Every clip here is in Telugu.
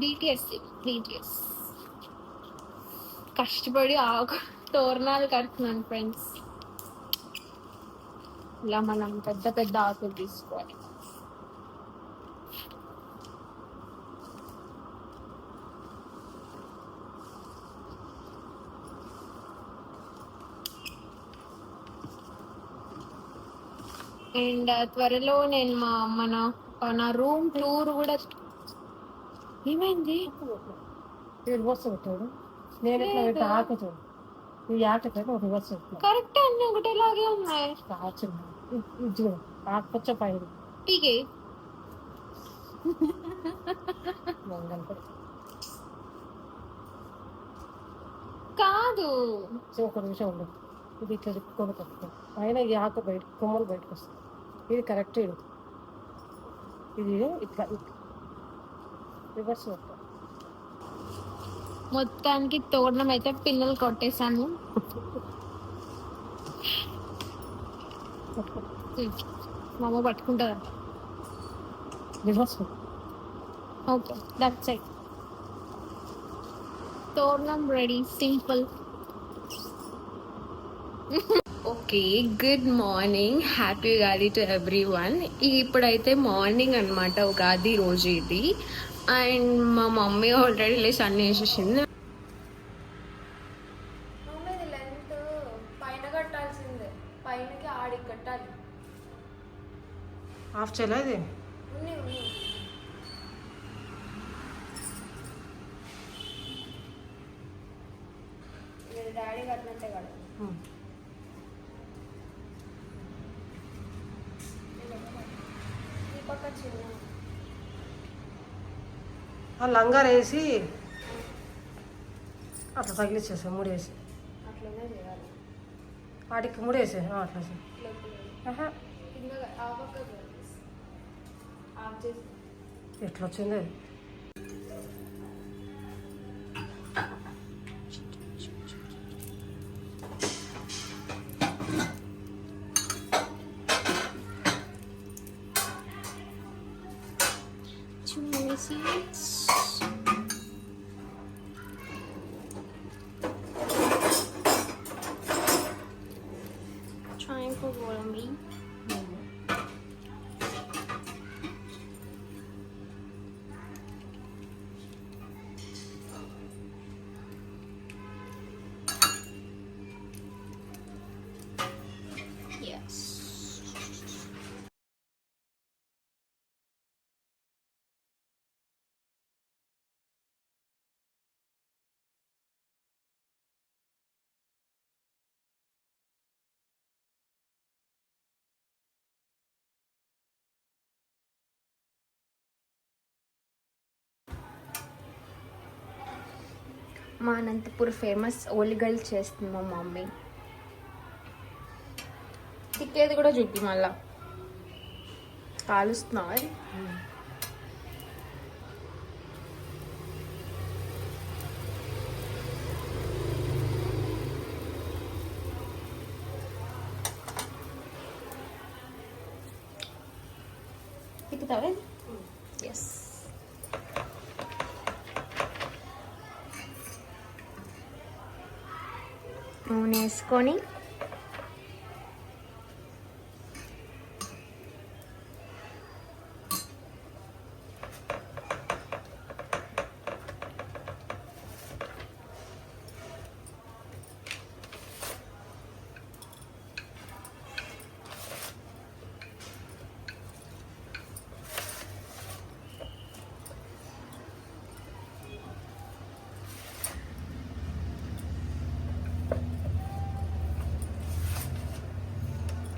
బీటీఎస్సీ బీటీఎస్ కష్టపడి ఆకు తోరణాలు కడుతున్నాను ఫ్రెండ్స్ ఇలా మనం పెద్ద పెద్ద ఆకులు తీసుకోవాలి. అండ్ త్వరలో నేను మా మన నా రూమ్ టూర్ కూడా ఏమైంది? రివర్స్ పెట్టాడు నేను ఎట్లా లేదు. పెట్టా ఆక చూడు ఈ ఆక పెట్టి ఒక రివర్స్ పెట్టాను కరెక్ట్ అన్ని ఒకటేలాగే ఉన్నాయి. రాచింది ఇది చూడు. ఆకుపచ్చ కాదు. సో ఒక నిమిషం ఉండు. ఇది ఇట్లా తిప్పుకొని పెట్టుకో పైన ఈ ఆకు బయట కొమ్మలు బయటకు వస్తాయి ఇది కరెక్ట్ ఇది. ఇది ఇట్లా. రివర్స్ మొత్తానికి తోరణం అయితే పిల్లలు కొట్టేశాను. పట్టుకో మా అమ్మ పట్టుకుంటుందా? రివర్స్? Okay that's it. తోరణం ready simple. Okay good morning. Happy Ugadi to everyone ఇప్పుడైతే మార్నింగ్ అనమాట ఉగాది రోజు ఇది. అండ్ మా మమ్మీ ఆల్రెడీ లేచి అన్ని వేసేసింది లెంత్ పైన కట్టాల్సిందే. పైనకి ఆడికి కట్టాలి. ఆఫ్ చేయలే ఇది? ఉంది ఉంది. డాడీ కట్టినట్టే కదా. ఉమ్. ఈ పక్క చిన్న. ఆ లంగారు వేసి అట్లా తగిలిచ్చేసా మూడేసి. అట్లనే చేయాలి. వాటికి మూడేసే? అట్లా చేయి. ఇట్లా ఇప్పుడు ఆహా. కింద ఆ పక్క ఆఫ్ చేసి. ఎట్లా వచ్చింది అది చూసి మా అనంతపూర్ ఫేమస్ ఒలిగల్ చేస్తుంది మా మమ్మీ. తిక్కేది కూడా చూపి మళ్ళా. కాలుస్తున్నావు అది ఎస్ నూనె వేసుకొని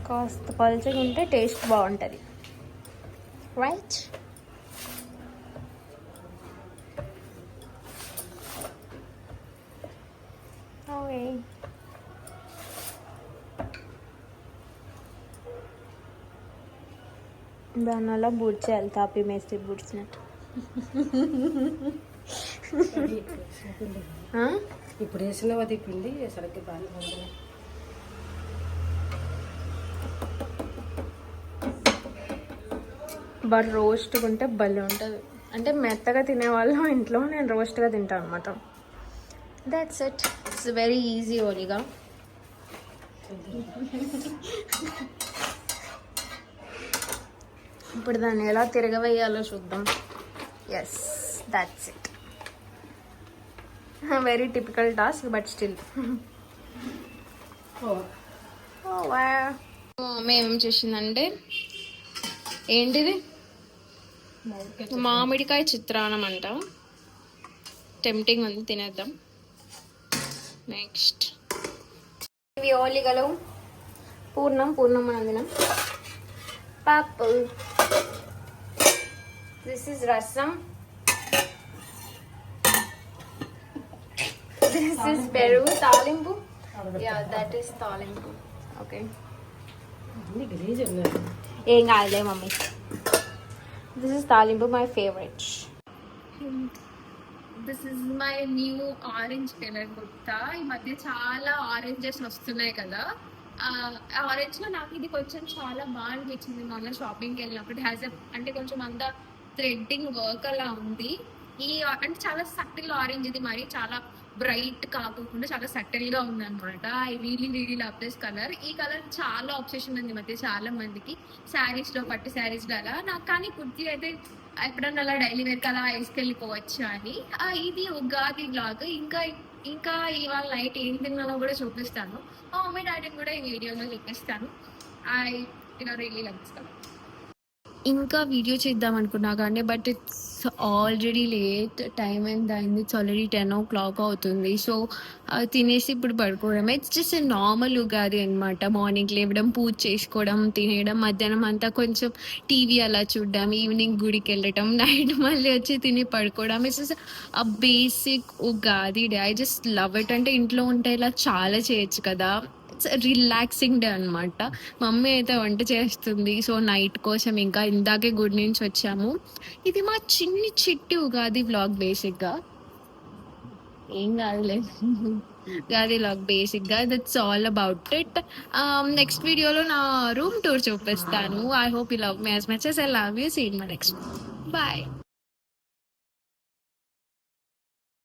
కాస్త పలుచగా ఉంటే టేస్ట్ బాగుంటుంది. Right okay. దానివల్ల బూట్ చేయాలి తాపి మేస్తే బూడ్చినట్టు? ఇప్పుడు వేసినవది పిండి? సరిగ్గా బాగా బట్ రోస్ట్ ఉంటే భలే ఉంటుంది. అంటే మెత్తగా తినేవాళ్ళు ఇంట్లో నేను రోస్ట్గా తింటాను అనమాట that's it it's very easy ఓలిగా ఇప్పుడు దాన్ని ఎలా తిరగవేయాలో చూద్దాం. Yes that's it very typical task but still mummy ఏం చేసిందంటే ఏంటిది? మామిడికాయ చిత్రాన్నం అంట. టెంప్టింగ్ ఉంది తినేద్దాం. నెక్స్ట్. ఇవి ఓలిగలు పూర్ణం పూర్ణం అందినం. పప్పు. దిస్ ఇస్ రసం. దిస్ ఇస్ పెరుగు. తాలింపు. యా దట్ ఈస్ తాలింపు. ఓకే ఏం కాదులే మమ్మీ దిస్ ఇస్ తాలింపు my favourite this is my new orange colour kurta ఈ మధ్య చాలా ఆరెంజెస్ వస్తున్నాయి కదా. ఆరెంజ్లో నాకు ఇది కొంచెం చాలా బాగా అనిపించింది మొన్న షాపింగ్కి వెళ్ళినప్పుడు. హ్యాస్ అంటే కొంచెం అంత థ్రెడ్డింగ్ వర్క్ అలా ఉంది. ఈ అంటే చాలా సటిల్ ఆరెంజ్ ఇది మరి. చాలా బ్రైట్ కాకుండా చాలా సటిల్గా ఉంది అనమాట I really really love this colour ఈ కలర్ చాలా ఆప్షన్ ఉంది ఈ మధ్య చాలా మందికి. శారీస్లో పట్టు శారీస్లో అలా. నాకు కానీ కుర్తి అయితే ఎప్పుడన్నా అలా డైలీ వేర్ అలా వేసుకెళ్ళిపోవచ్చు అని. ఇది ఉగాది బ్లాగ్ ఇంకా ఇంకా ఇవాళ నైట్ ఏం తిన్నానో కూడా చూపిస్తాను. మా మమ్మీ డాడీని కూడా ఈ వీడియోలో చూపిస్తాను ఐ రియలీ లవ్ కలర్ ఇంకా వీడియో చేద్దాం అనుకున్నా కానీ but it's already late time ఎంత అయింది it's already ten o'clock అవుతుంది. సో తినేసి ఇప్పుడు పడుకోవడం ఇట్స్ జస్ట్ నార్మల్ ఉగాది అనమాట మార్నింగ్ లేవడం పూజ చేసుకోవడం తినేయడం మధ్యాహ్నం అంతా కొంచెం టీవీ అలా చూడడం ఈవినింగ్ గుడికి వెళ్ళటం నైట్ మళ్ళీ వచ్చి తిని పడుకోవడం. It's a basic Ugadi day. I just love it అంటే ఇంట్లో ఉంటే ఇలా చాలా చేయొచ్చు కదా. ఇట్స్ రిలాక్సింగ్ డే అనమాట మమ్మీ అయితే వంట చేస్తుంది. సో నైట్ కోసం ఇంకా ఇందాకే గుడి నుంచి వచ్చాము. ఇది మా చిన్ని చిట్టి ఉగాది వ్లాగ్ బేసిక్గా ఏం కాదులే. ఉగాది వ్లాగ్ బేసిక్గా that's all about it next వీడియోలో నా రూమ్ టూర్ చూపిస్తాను. I hope you love me as much as I love you seen my next bye